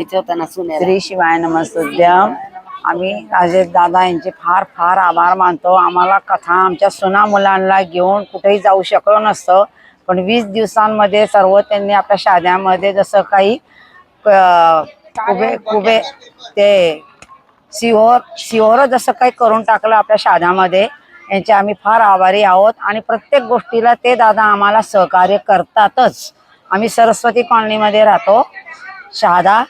श्री शिवाय नमस्तुद्यम आम्ही राजेश दादा यांचे फार फार आभार मानतो. आम्हाला कथा आमच्या सुना मुलांना घेऊन कुठेही जाऊ शकलो नसतं. पण वीस दिवसांमध्ये सर्व त्यांनी आपल्या शाद्यामध्ये जसं काही कुबे कुबे ते सिहोर सिहोर जसं काही करून टाकलं आपल्या शाद्यामध्ये यांचे आम्ही फार आभारी आहोत. आणि प्रत्येक गोष्टीला ते दादा आम्हाला सहकार्य करतातच. आम्ही सरस्वती कॉलनीमध्ये राहतो. शहादा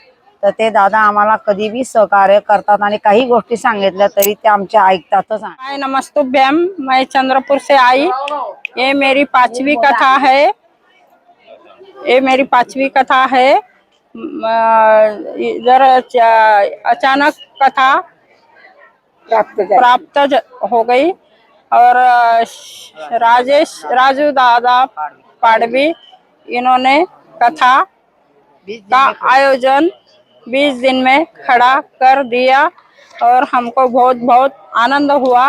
तर ते दादा आम्हाला कधी बी सहकार्य करतात आणि काही गोष्टी सांगितल्या तरी ते आमच्या ऐकतातच हाय नमस्तुभ्यम मैं चंद्रपुर से आई. ये मेरी पांचवी कथा है. ये मेरी पांचवी कथा है. इधर अचानक कथा प्राप्त प्राप्त हो गई. और राजेश राजू दादा पाडवी इन्होंने कथा का आयोजन 20 दिन में खड़ा कर दिया और हमको बहुत बहुत आनंद हुआ।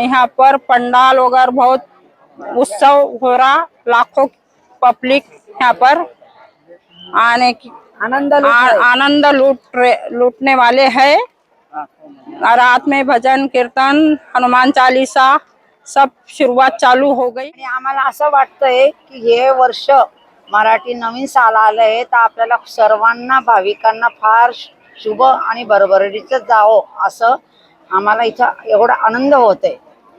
यहाँ पर पंडाल वगैरह बहुत उत्सव हो रहा। लाखों पब्लिक यहाँ पर आने की आनंद आनंद लूट रहे- लूटने वाले हैं। रात में भजन कीर्तन हनुमान चालीसा सब शुरुआत चालू हो गई। आणि आम्हाला असं वाटतंय की हे वर्ष मराठी नवीन साल आलंय तर आपल्याला सर्वांना भाविकांना फार शुभ आणि भरभराटीच जावं असं आम्हाला इथं एवढा आनंद होतोय.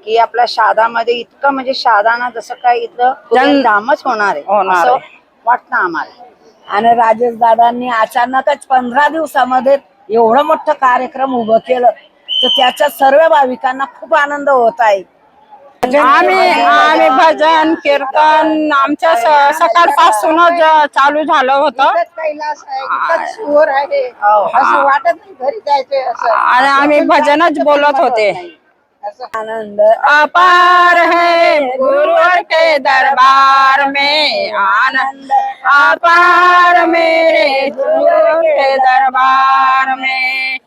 की आपल्या शादामध्ये इतकं म्हणजे शादाना जसं काय इथं धामच होणार आहे असं आहे. वाटतं आम्हाला. आणि राजेश दादांनी अचानकच पंधरा दिवसामध्ये एवढं मोठं कार्यक्रम उभं केलं तर त्याच्या सर्व भाविकांना खूप आनंद होत आहे. आम्ही आम्ही भजन कीर्तन आमच्या सकाळपासूनच चालू झालं होतं. हो. असं वाटत नाही घरी जायचंय असं. आणि आम्ही भजनच बोलत होते. आनंद अपार है गुरुवर के दरबार में आनंद. अपार मेरे गुरुवर के दरबार में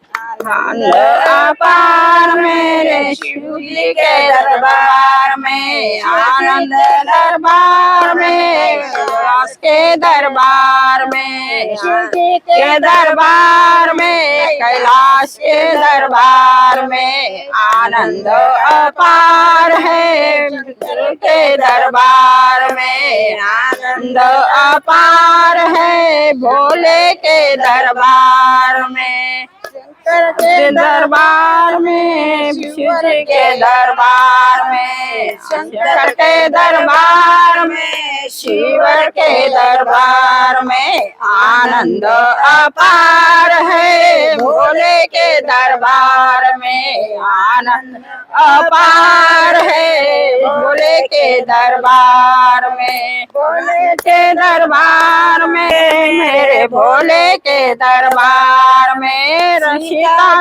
आनंद अपार मेरे शिव जी के दरबार में आनंद दरबार में कैलाश के दरबार में के दरबार में कैलाश के दरबार में आनंद अपार है के दरबार में आनंद अपार है भोले के दरबार में। शंकर के दरबार में शिव जी के दरबार में शंकर के दरबार में शिवर के दरबार में आनंद अपार है। भोले के दरबार में आनंद अपार है। भोले के दरबार में भोले के दरबार में मेरे भोले के दरबार में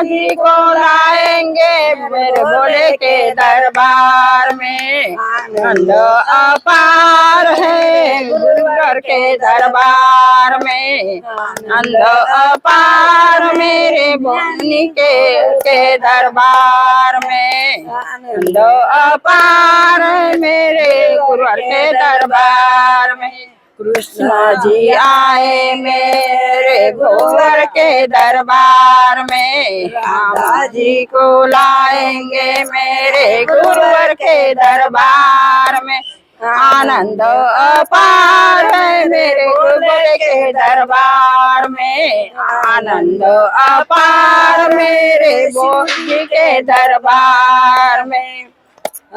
जी को लाएँगे मेरे भोले के दरबार में। आनंद अपार है गुरुवर के दरबार में। आनंद अपार मेरे भोनी के के दरबार में। आनंद अपार मेरे गुरुवर के दरबार में। कृष्ण जी आए मेरे भोवर के दरबार में। राधा जी। को लाएँगे मेरे गुरुवर के दरबार में। आनंद अपार है मेरे गुरुवर के दरबार में। आनंद अपार मेरे बोधी के दरबार में।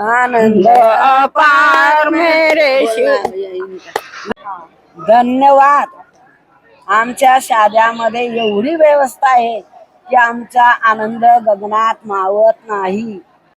आनंद अपार मेरे शिव। धन्यवाद. आमच्या शाद्यामध्ये एवढी व्यवस्था आहे की आमचा आनंद गगनात मावत नाही.